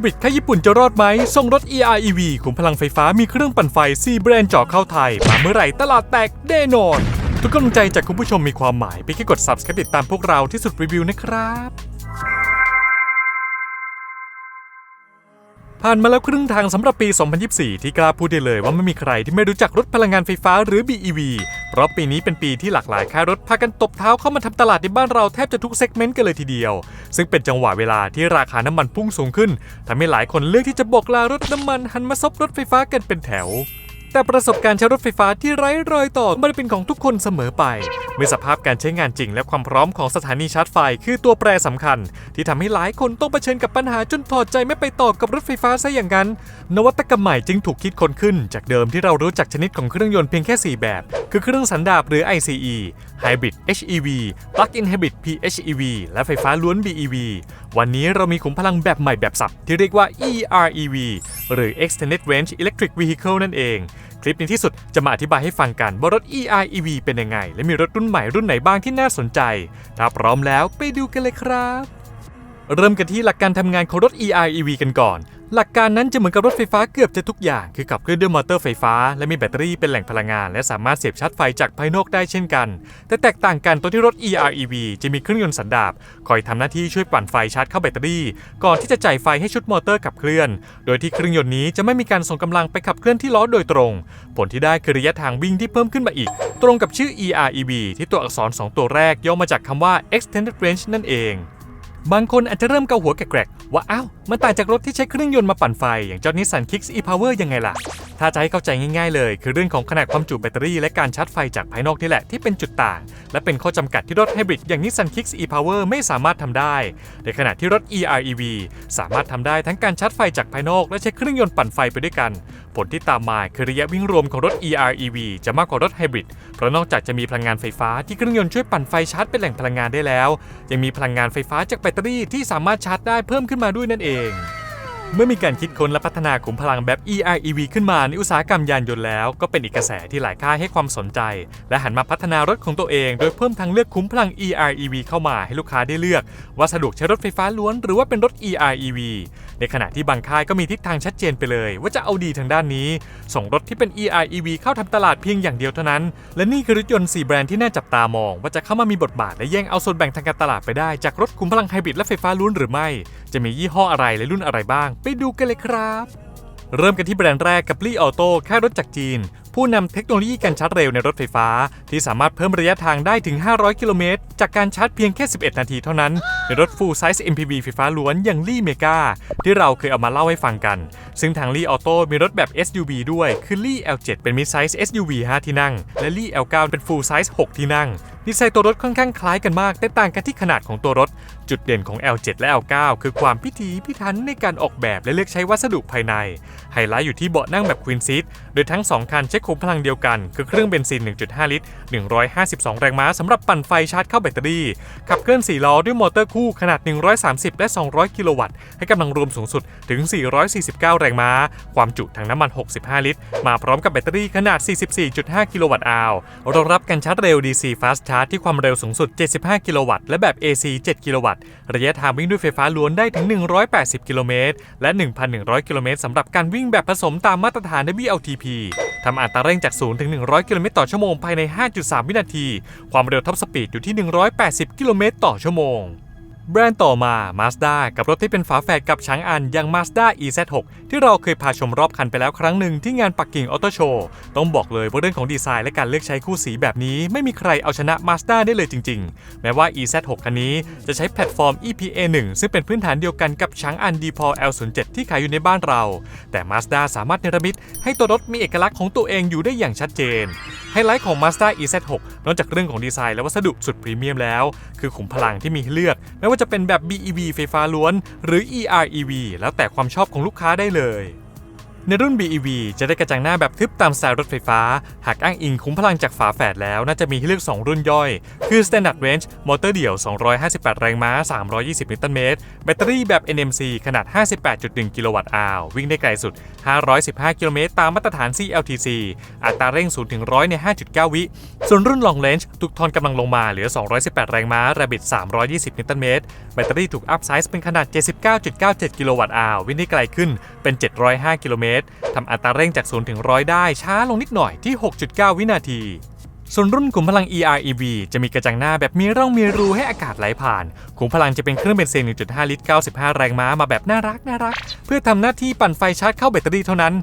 บริดแค่ญี่ปุ่นจะรอดไหมส่งรถ EREV ขุมพลังไฟฟ้ามีเครื่องปั่นไฟ 4 แบรนด์เจาะเข้าไทย มาเมื่อไหร่ตลาดแตกแน่นอน ทุกกำลังใจจากคุณผู้ชมมีความหมายไปแค่กด subscribe ติดตามพวกเราที่สุดรีวิวนะครับ ผ่านมาแล้วครึ่งทางสำหรับปี 2024 ที่กล้าพูดได้เลยว่าไม่มีใครที่ไม่รู้จักรถพลังงานไฟฟ้าหรือ BEV เพราะปีนี้เป็นปีที่หลากหลายค่ายรถพากันตบเท้าเข้ามาทำตลาดในบ้านเราแทบจะทุกเซกเมนต์กันเลยทีเดียว ซึ่งเป็นจังหวะเวลาที่ราคาน้ำมันพุ่งสูงขึ้นทำให้หลายคนเลือกที่จะบอกลารถน้ำมันหันมาซบรถไฟฟ้ากันเป็นแถว แต่ประสบการณ์ใช้รถไฟฟ้าที่ไร้รอยต่อไม่ได้เป็นของทุกคนเสมอไปเมื่อสภาพการใช้งานจริง และความพร้อมของสถานีชาร์จไฟ คือตัวแปรสำคัญ ที่ทำให้หลายคนต้องเผชิญกับปัญหาจนถอดใจไม่ไปต่อกับรถไฟฟ้าซะอย่างนั้น นวัตกรรมใหม่จึงถูกคิดค้นขึ้น จากเดิมที่เรารู้จักชนิดของเครื่องยนต์เพียงแค่ 4 แบบ คือเครื่องสันดาปหรือ ICE Hybrid HEV Plug-in Hybrid PHEV และไฟฟ้าล้วน BEV วันนี้เรามีขุมพลังแบบใหม่แบบสับที่เรียกว่า EREV หรือ Extended Range Electric Vehicle นั่นเอง คลิปนี้ที่สุดจะมาอธิบายให้ฟังกันว่ารถ EREV เป็นยังไง และมีรถรุ่นใหม่รุ่นไหนบ้างที่น่าสนใจ ถ้าพร้อมแล้วไปดูกันเลยครับ เริ่มกันที่หลักการทำงานของรถ EREV กันก่อน หลักการนั้นจะเหมือนกับรถไฟฟ้าเกือบจะทุกอย่าง คือขับเคลื่อนด้วยมอเตอร์ไฟฟ้า และมีแบตเตอรี่เป็นแหล่งพลังงาน และสามารถเสียบชาร์จไฟจากภายนอกได้เช่นกัน แต่แตกต่างกันตรงที่รถ EREV จะมีเครื่องยนต์สันดาปคอยทำหน้าที่ช่วยปั่นไฟชาร์จเข้าแบตเตอรี่ ก่อนที่จะจ่ายไฟให้ชุดมอเตอร์ขับเคลื่อน โดยที่เครื่องยนต์นี้จะไม่มีการส่งกำลังไปขับเคลื่อนที่ล้อโดยตรง ผลที่ได้คือระยะทางวิ่งที่เพิ่มขึ้นมาอีก ตรงกับชื่อ EREV ที่ตัวอักษรสองตัวแรกย่อมาจากคำว่า extended range นั่นเอง บางคนอาจจะเริ่มเกาหัวแกรกๆว่าอ้าวมันต่างจากรถที่ใช้เครื่องยนต์มาปั่นไฟอย่างเจ้า Nissan Kicks e-Power ยังไงล่ะ ถ้าจะให้เข้าใจง่ายๆเลย คือเรื่องของขนาดความจุแบตเตอรี่และการชาร์จไฟจากภายนอกนี่แหละที่เป็นจุดต่าง และเป็นข้อจำกัดที่รถไฮบริดอย่าง Nissan Kicks e-Power ไม่สามารถทำได้ ในขณะที่รถ EREV สามารถทำได้ทั้งการชาร์จไฟจากภายนอก และใช้เครื่องยนต์ปั่นไฟไปด้วยกัน ผลที่ตามมาคือระยะวิ่งรวมของรถ EREV จะมากกว่ารถไฮบริดเพราะนอกจากจะมีพลังงานไฟฟ้าที่เครื่องยนต์ช่วยปั่นไฟชาร์จเป็นแหล่งพลังงานได้แล้ว ยังมีพลังงานไฟฟ้าจากแบตเตอรี่ที่สามารถชาร์จได้เพิ่มขึ้นมาด้วยนั่นเอง เมื่อมีการคิดค้นและพัฒนาขุมพลังแบบ EREV ขึ้นมาในอุตสาหกรรมยานยนต์แล้ว ก็เป็นอีกกระแสที่หลายค่ายให้ความสนใจ และหันมาพัฒนารถของตัวเอง โดยเพิ่มทางเลือกขุมพลัง EREV เข้ามาให้ลูกค้าได้เลือก ว่าสะดวกใช้รถไฟฟ้าล้วน หรือว่าเป็นรถ EREV ในขณะที่บางค่ายก็มีทิศทางชัดเจนไปเลย ว่าจะเอาดีทางด้านนี้ ส่งรถที่เป็น EREV เข้าทำตลาดเพียงอย่างเดียวเท่านั้น และนี่คือรถยนต์4แบรนด์ที่น่าจับตามอง ว่าจะเข้ามามีบทบาทและแย่งเอาส่วนแบ่งทางการตลาดไปได้จากรถขุมพลังไฮบริดและไฟฟ้าล้วนหรือไม่ จะมียี่ห้ออะไรและรุ่นอะไรบ้างไปดูกันเลยครับ เริ่มกันที่แบรนด์แรกกับลี่ออโต้ค่ายรถจากจีน ผู้นำเทคโนโลยีการชาร์จเร็วในรถไฟฟ้า ที่สามารถเพิ่มระยะทางได้ถึง 500 กิโลเมตร จากการชาร์จเพียงแค่ 11 นาทีเท่านั้น ในรถ Full Size MPV ไฟฟ้าล้วนอย่างลี่เมกาที่เราเคยเอามาเล่าให้ฟังกัน ซึ่งทางลี่ออโต้มีรถแบบ SUV ด้วย คือลี่ L7 เป็น Mid Size SUV 5 ที่นั่ง และลี่ L9 เป็น Full Size 6 ที่นั่งดีไซน์ตัวรถค่อนข้างคล้ายกันมาก แต่ต่างกันที่ขนาดของตัวรถ จุดเด่นของ L7 และ L9 คือความพิถีพิถันในการออกแบบและเลือกใช้วัสดุภายใน ไฮไลท์อยู่ที่เบาะนั่งแบบ Queen Seat โดยทั้ง 2 คันใช้ขุมพลังเดียวกัน คือเครื่องเบนซิน 1.5 ลิตร 152 แรงม้าสำหรับปั่นไฟชาร์จเข้าแบตเตอรี่ ขับเคลื่อน 4 ล้อด้วยมอเตอร์คู่ขนาด 130 และ 200 กิโลวัตต์ ให้กำลังรวมสูงสุดถึง 449 แรงม้า ความจุถังน้ำมัน 65 ลิตร มาพร้อมกับแบตเตอรี่ขนาด 44.5 กิโลวัตต์อาวรองรับการชาร์จเร็ว DC Fast ชาร์จที่ความเร็วสูงสุด 75 กิโลวัตต์ และแบบ AC 7 กิโลวัตต์ ระยะทางวิ่งด้วยไฟฟ้าล้วนได้ถึง 180 กิโลเมตร และ 1,100 กิโลเมตรสำหรับการวิ่งแบบผสมตามมาตรฐาน WLTP ทำอัตราเร่งจาก 0 ถึง 100 กิโลเมตรต่อชั่วโมงภายใน 5.3 วินาที ความเร็วท็อปสปีดอยู่ที่ 180 กิโลเมตรต่อชั่วโมง แบรนด์ต่อมา Mazda กับรถที่เป็นฝาแฝดกับช้างอันอย่าง Mazda EZ6 ที่เราเคยพาชมรอบคันไปแล้วครั้งหนึ่งที่งานปักกิ่งออโตโชว์ต้องบอกเลยว่าเรื่องของดีไซน์และการเลือกใช้คู่สีแบบนี้ ไม่มีใครเอาชนะ Mazda ได้เลยจริง ๆ แม้ว่า EZ6 คันนี้จะใช้แพลตฟอร์ม EPA 1 ซึ่งเป็นพื้นฐานเดียวกันกับช้างอัน d p o L07 ที่ขายอยู่ในบ้านเรา แต่ Mazda สามารถเนรมิตให้ตัวรถมีเอกลักษณ์ของตัวเองอยู่ได้อย่างชัดเจน ไฮไลท์ของ Mazda EZ6 นอกจากเรื่องของดีไซน์และวัสดุสุดพรีเมียมแล้ว คือขุมพลังที่มีให้เลือก ไม่ว่าจะเป็นแบบ BEV ไฟฟ้าล้วน หรือ EREV แล้วแต่ความชอบของลูกค้าได้เลย ในรุ่น BEV จะได้กระจังหน้าแบบทึบตามสไตล์รถไฟฟ้า หากอ้างอิงคุ้มพลังจากฝาแฝดแล้ว น่าจะมีให้เลือก 2 รุ่นย่อย คือ Standard Range มอเตอร์เดี่ยว 258 แรงม้า 320 นิวตันเมตร แบตเตอรี่แบบ NMC ขนาด 58.1 กิโลวัตต์อาววิ่งได้ไกลสุด 515 กิโลเมตรตามมาตรฐาน CLTC อัตราเร่ง 0 ถึง 100 ใน 5.9 วิ ส่วนรุ่น Long Range ถูกทอนกำลังลงมาเหลือ 218 แรงม้า Rabbit 320 นิวตันเมตร แบตเตอรี่ถูกอัพไซส์เป็นขนาด 79.97 กิโลวัตต์อาววิ่งได้ไกลขึ้นเป็น 705 กิโลเมตรทำอัตราเร่งจาก 0 ถึง 100 ได้ช้าลงนิดหน่อยที่ 6.9 วินาที ส่วนรุ่นขุมพลัง EREV จะมีกระจังหน้าแบบมีร่องมีรูให้อากาศไหลผ่าน ขุมพลังจะเป็นเครื่องเบนซิน 1.5 ลิตร 95 แรงม้ามาแบบน่ารักน่ารัก เพื่อทำหน้าที่ปั่นไฟชาร์จเข้าแบตเตอรี่เท่านั้น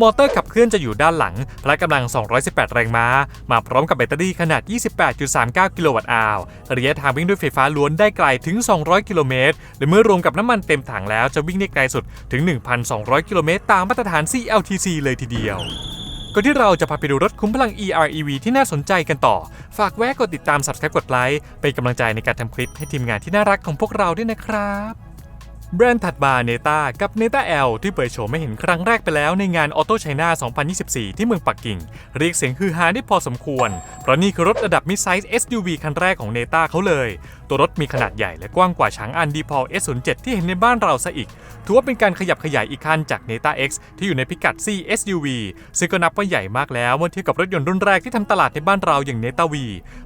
มอเตอร์ขับเคลื่อนจะอยู่ด้านหลังพละกำลัง 218 แรงม้า มาพร้อมกับแบตเตอรี่ขนาด 28.39 กิโลวัตต์อาวระยะทางวิ่งด้วยไฟฟ้าล้วนได้ไกลถึง 200 กิโลเมตรและเมื่อรวมกับน้ำมันเต็มถังแล้วจะวิ่งได้ไกลสุดถึง 1,200 กิโลเมตรตามมาตรฐาน CLTC เลยทีเดียวก่อนที่เราจะพาไปดูรถคุ้มพลัง EREV ที่น่าสนใจกันต่อ ฝากแวะกดติดตาม Subscribe กดไลค์ เป็นกำลังใจในการทำคลิปให้ทีมงานที่น่ารักของพวกเราด้วยนะครับ แบรนด์ถัดมาเนต้ากับเนต้า L ที่เผยโฉมไม่เห็นครั้งแรกไปแล้วในงาน Auto China 2024 ที่เมืองปักกิ่ง เรียกเสียงฮือฮาได้พอสมควร เพราะนี่คือรถระดับมิดไซส์ SUV คันแรกของเนต้าเขาเลย ตัวรถมีขนาดใหญ่และกว้างกว่าช้างอันดีพอ S07 ที่เห็นในบ้านเราซะอีก ถือว่าเป็นการขยับขยายอีกคันจาก Neta X ที่อยู่ในพิกัด C SUV ซึ่งก็นับว่าใหญ่มากแล้วเมื่อเทียบกับรถยนต์รุ่นแรกที่ทำตลาดในบ้านเราอย่าง Neta V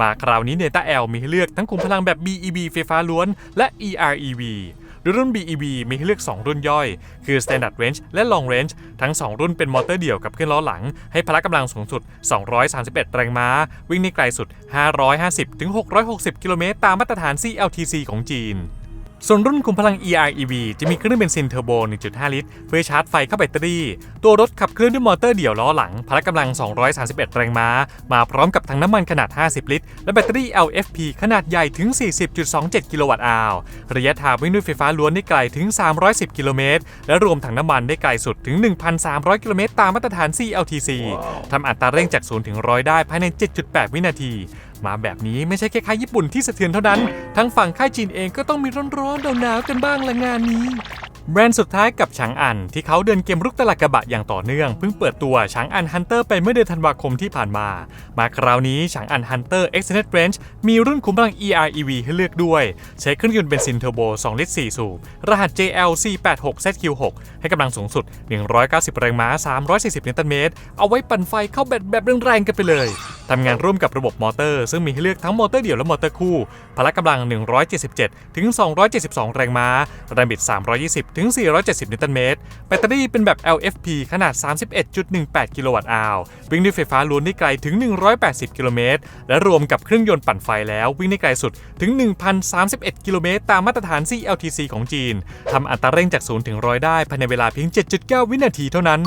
มาคราวนี้ Neta L มีให้เลือกทั้งขุมพลังแบบ BEV ไฟฟ้าล้วน และ EREV โดยรุ่น BEV มีให้เลือก 2 รุ่นย่อย คือ Standard Range และ Long Range ทั้ง 2 รุ่นเป็นมอเตอร์เดี่ยวกับเครื่องล้อหลัง ให้พละกำลังสูงสุด 231 แรงม้า วิ่งได้ไกลสุด 550-660 กิโลเมตรตามมาตรฐาน CLTC ของจีน ส่วนรุ่นคุมพลัง EREV จะมีเครื่องเบนซินเทอร์โบ 1.5 ลิตร เพื่อชาร์จไฟเข้าแบตเตอรี่ ตัวรถขับเคลื่อนด้วยมอเตอร์เดี่ยวล้อหลัง พละกำลัง 231 แรงม้า มาพร้อมกับถังน้ำมันขนาด 50 ลิตร และแบตเตอรี่ LFP ขนาดใหญ่ถึง 40.27 กิโลวัตต์อาวระยะทางวิ่งด้วยไฟฟ้าล้วนได้ไกลถึง 310 กิโลเมตร และรวมถังน้ำมันได้ไกลสุดถึง 1,300 กิโลเมตรตามมาตรฐาน CLTC ทำอัตราเร่งจาก0ถึง100ได้ภายใน 7.8 วินาที มาแบบนี้ไม่ใช่แค่ค่ายญี่ปุ่นที่สะเทือนเท่านั้น ทั้งฝั่งค่ายจีนเองก็ต้องมีร้อนๆหนาวๆกันบ้างละงานนี้ แบรนด์สุดท้ายกับฉางอันที่เขาเดินเกมรุกตลาดกระบะอย่างต่อเนื่องเพิ่งเปิดตัวฉางอันฮันเตอร์ไปเมื่อเดือนธันวาคมที่ผ่านมา มาคราวนี้ฉางอันฮันเตอร์ Extended Range มีรุ่นคุ้มพลัง EREV ให้เลือกด้วย ใช้เครื่องยนต์เบนซินเทอร์โบ 2 ลิตร 4 สูบ รหัส JL486ZQ6 ให้กำลังสูงสุด 190 แรงม้า 340 นิวตันเมตร เอาไว้ปั่นไฟเข้าแบตแบบแรงๆกันไปเลยทำงานร่วมกับระบบมอเตอร์ ซึ่งมีให้เลือกทั้งมอเตอร์เดี่ยวและมอเตอร์คู่ พละกำลัง 177 ถึง 272 แรงม้าแรงบิด 320ถึง 470 นิวตันเมตร แบตเตอรี่เป็นแบบ LFP ขนาด 31.18 กิโลวัตต์อาววิ่งด้วยไฟฟ้าล้วนได้ไกลถึง 180 กิโลเมตร และรวมกับเครื่องยนต์ปั่นไฟแล้ววิ่งได้ไกลสุดถึง 1,031 กิโลเมตร ตามมาตรฐาน CLTC ของจีน ทำอัตราเร่งจาก 0 ถึง 100 ได้ภายในเวลาเพียง 7.9 วินาทีเท่านั้น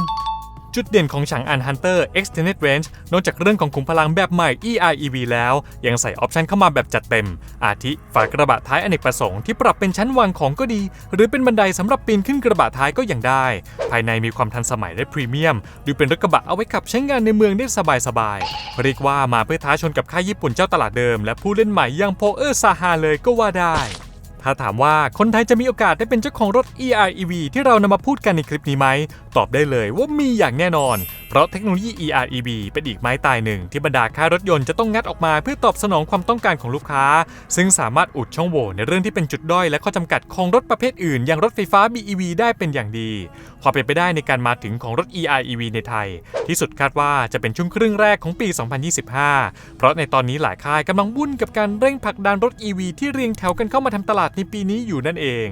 จุดเด่นของฉางอัน Hunter Extended Range นอกจากเรื่องของขุมพลังแบบใหม่ EREV แล้ว ยังใส่ออปชันเข้ามาแบบจัดเต็ม อาทิฝากระบะท้ายอเนกประสงค์ที่ปรับเป็นชั้นวางของก็ดี หรือเป็นบันไดสำหรับปีนขึ้นกระบะท้ายก็ยังได้ ภายในมีความทันสมัยและพรีเมียม ดูเป็นรถกระบะเอาไว้ขับใช้งานในเมืองได้สบายๆเรียกว่ามาเพื่อท้าชนกับค่ายญี่ปุ่นเจ้าตลาดเดิม และผู้เล่นใหม่อย่างโพเออร์ซาฮาเลยก็ว่าได้ ถ้าถามว่าคนไทยจะมีโอกาสได้เป็นเจ้าของรถ EREV ที่เรานำมาพูดกันในคลิปนี้ไหม ตอบได้เลยว่ามีอย่างแน่นอน เพราะเทคโนโลยี EREV เป็นอีกไม้ตายหนึ่ง ที่บรรดาค่ายรถยนต์จะต้องงัดออกมาเพื่อตอบสนองความต้องการของลูกค้า ซึ่งสามารถอุดช่องโหว่ในเรื่องที่เป็นจุดด้อยและข้อจำกัดของรถประเภทอื่น อย่างรถไฟฟ้า BEV ได้เป็นอย่างดีความเป็นไปได้ในการมาถึงของรถ EREV ในไทย ที่สุดคาดว่าจะเป็นช่วงครึ่งแรกของปี 2025 เพราะในตอนนี้หลายค่ายกำลังวุ่นกับการเร่งผลักดันรถ EV ที่เรียงแถวกันเข้ามาทำตลาดในปีนี้อยู่นั่นเอง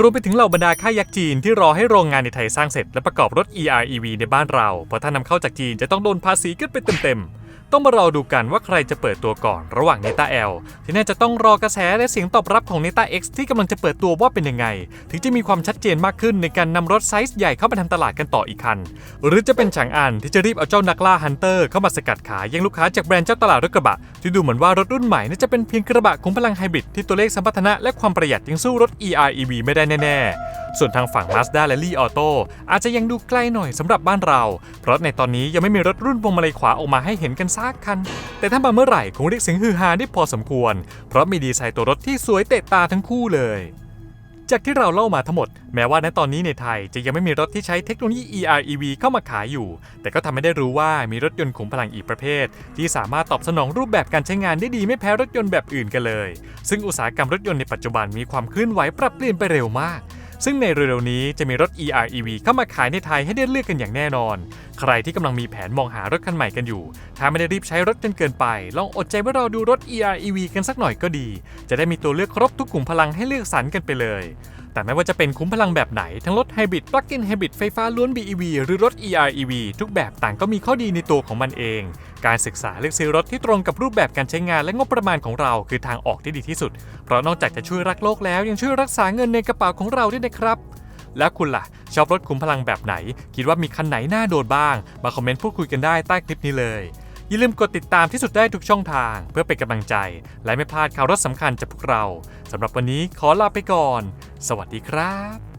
รวมไปถึงเหล่าบรรดาค่ายยักษ์จีนที่รอให้โรงงานในไทยสร้างเสร็จและประกอบรถ EREV ในบ้านเรา เพราะถ้านำเข้าจากจีนจะต้องโดนภาษีกันไปเต็มๆ ต้องมารอดูกันว่าใครจะเปิดตัวก่อนระหว่าง Neta L ที่น่าจะต้องรอกระแสและเสียงตอบรับของ Neta X ที่กำลังจะเปิดตัวว่าเป็นยังไง ถึงจะมีความชัดเจนมากขึ้นในการนำรถไซส์ใหญ่เข้ามาทำตลาดกันต่ออีกคัน หรือจะเป็นฉางอันที่จะรีบเอาเจ้านักล่าฮันเตอร์เข้ามาสกัดขายย่งลูกค้าจากแบรนด์เจ้าตลาดรถกระบะ ที่ดูเหมือนว่ารถรุ่นใหม่น่าจะเป็นเพียงกระบะคุ้มพลังไฮบริดที่ตัวเลขสัมปทานะและความประหยัดยังสู้รถ EREV ไม่ได้แน่ๆส่วนทางฝั่ง Mazda และ Li Auto อาจจะยังดูใกลหน่อยสำหรับบ้านเรา เพราะในตอนนี้ยังไม่มีรถรุ่นพวงมาลัยขวาออกมาให้เห็นกันซักคัน แต่ถ้ามาเมื่อไหร่คงเรียกเสียงฮือฮาได้พอสมควร เพราะมีดีไซน์ตัวรถที่สวยเตะตาทั้งคู่เลยจากที่เราเล่ามาทั้งหมด แม้ว่าณตอนนี้ในไทยจะยังไม่มีรถที่ใช้เทคโนโลยี EREV เข้ามาขายอยู่ แต่ก็ทำให้ได้รู้ว่ามีรถยนต์ขุมพลังอีกประเภท ที่สามารถตอบสนองรูปแบบการใช้งานได้ดีไม่แพ้รถยนต์แบบอื่นกันเลย ซึ่งอุตสาหกรรมรถยนต์ในปัจจุบันมีความเคลื่อนไหวปรับเปลี่ยนไปเร็วมาก ซึ่งในเร็วๆนี้จะมีรถ EREV เข้ามาขายในไทยให้ได้เลือกกันอย่างแน่นอน ใครที่กำลังมีแผนมองหารถคันใหม่กันอยู่ ถ้าไม่ได้รีบใช้รถจนเกินไป ลองอดใจไว้รอดูรถ EREV กันสักหน่อยก็ดี จะได้มีตัวเลือกครบทุกกลุ่มพลังให้เลือกสรรกันไปเลยแต่ไม่ว่าจะเป็นคุ้มพลังแบบไหน ทั้งรถไฮบริดปลั๊กอินไฮบริดไฟฟ้าล้วน BEV หรือรถ EREV ทุกแบบต่างก็มีข้อดีในตัวของมันเอง การศึกษาเลือกซื้อรถที่ตรงกับรูปแบบการใช้งานและงบประมาณของเรา คือทางออกที่ดีที่สุด เพราะนอกจากจะช่วยรักโลกแล้วยังช่วยรักษาเงินในกระเป๋าของเราด้วยนะครับแล้วคุณล่ะ ชอบรถคุ้มพลังแบบไหน คิดว่ามีคันไหนน่าโดนบ้าง มาคอมเมนต์พูดคุยกันได้ใต้คลิปนี้เลย อย่าลืมกดติดตามที่สุดได้ทุกช่องทาง เพื่อเป็นกำลังใจ และไม่พลาดข่าวรถสำคัญจากพวกเราสำหรับวันนี้ขอลาไปก่อน สวัสดีครับ